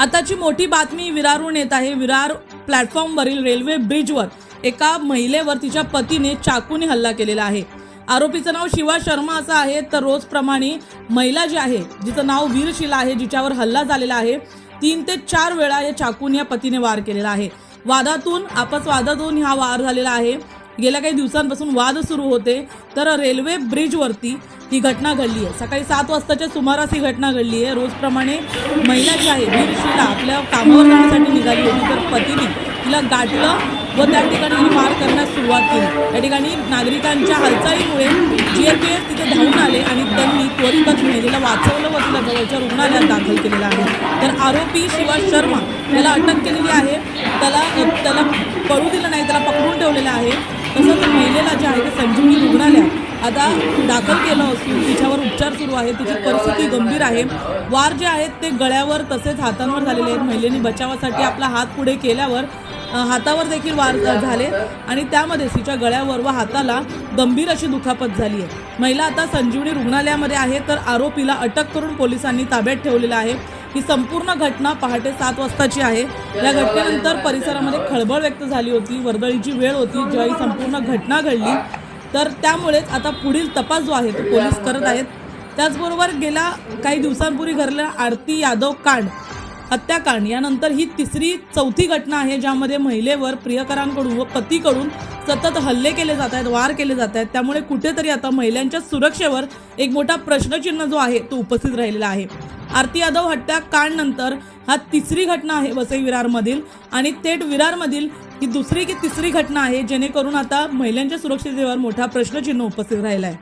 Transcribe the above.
आताची मोठी बातमी विरारहून येत आहे. विरार प्लॅटफॉर्मवरील रेल्वे ब्रिजवर एका महिलेवर तिच्या पतीने चाकूने हल्ला केलेला आहे. आरोपीचं नाव शिवा शर्मा असं आहे. तर रोजप्रमाणे महिला जी आहे जिचं नाव वीरशिला आहे जिच्यावर हल्ला झालेला आहे तीन ते चार वेळा या चाकून या पतीने वार केलेला आहे. वादातून आपस वादातून हा वार झालेला आहे. गेल्या काही दिवसांपासून वाद सुरू होते. तर रेल्वे ब्रिजवरती ही घटना घडली आहे. सकाळी सात वाजताच्या सुमारास ही घटना घडली आहे. रोजप्रमाणे महिला जी आहे वीरशिला आपल्या कामावर जाण्यासाठी निघाली होती. तर पतीने तिला गाठलं व त्या ठिकाणी मार करण्यास सुरुवात केली. या ठिकाणी नागरिकांच्या हालचालीमुळे जी एफ एस तिथे धावून आले आणि त्यांनी त्वरितच गतीने तिला वाचवलं व तिला जवळच्या रुग्णालयात दाखल केलेलं आहे. तर आरोपी शिवा शर्मा याला अटक केलेली आहे. त्याला त्याला करू दिलं नाही त्याला पकडून ठेवलेलं आहे. तसंच महिलेला जे आहे ते संजीवनी रुग्णालयात आता दाखल केलं असून तिच्यावर उपचार सुरू आहे तिची परिस्थिती गंभीर आहे. वार जे आहेत ते गळ्यावर तसेच हातांवर झालेले आहेत. महिलेने बचावासाठी आपला हात पुढे केल्यावर हातावर देखील वार झाले आणि त्यामध्ये तिच्या गळ्यावर व हाताला गंभीर अशी दुखापत झाली आहे. महिला आता संजीवनी रुग्णालयामध्ये आहे तर आरोपीला अटक करून पोलिसांनी ताब्यात ठेवलेलं आहे. ही संपूर्ण घटना पहाटे सात वाजताची आहे. या घटनेनंतर परिसरामध्ये खळबळ व्यक्त झाली होती वर्दळीची वेळ होती. जेव्हा ही संपूर्ण घटना घडली तर त्यामुळेच आता पुढील तपास जो आहे तो पोलीस करत आहेत. त्याचबरोबर गेल्या काही दिवसांपूर्वी घडलेला आरती यादव कांड हत्याकांड यानंतर ही तिसरी चौथी घटना आहे ज्यामध्ये महिलेवर प्रियकरांकडून व पतीकडून सतत हल्ले केले जात आहेत वार केले जात आहेत. त्यामुळे कुठेतरी आता महिलांच्या सुरक्षेवर एक मोठा प्रश्नचिन्ह जो आहे तो उपस्थित राहिलेला आहे. आरती यादव हत्याकांड नंतर हा तिसरी घटना आहे वसई विरारमधील. आणि थेट विरारमधील ही दुसरी की तिसरी घटना आहे जेणेकरून आता महिलांच्या सुरक्षिततेवर मोठा प्रश्नचिन्ह उपस्थित राहिला आहे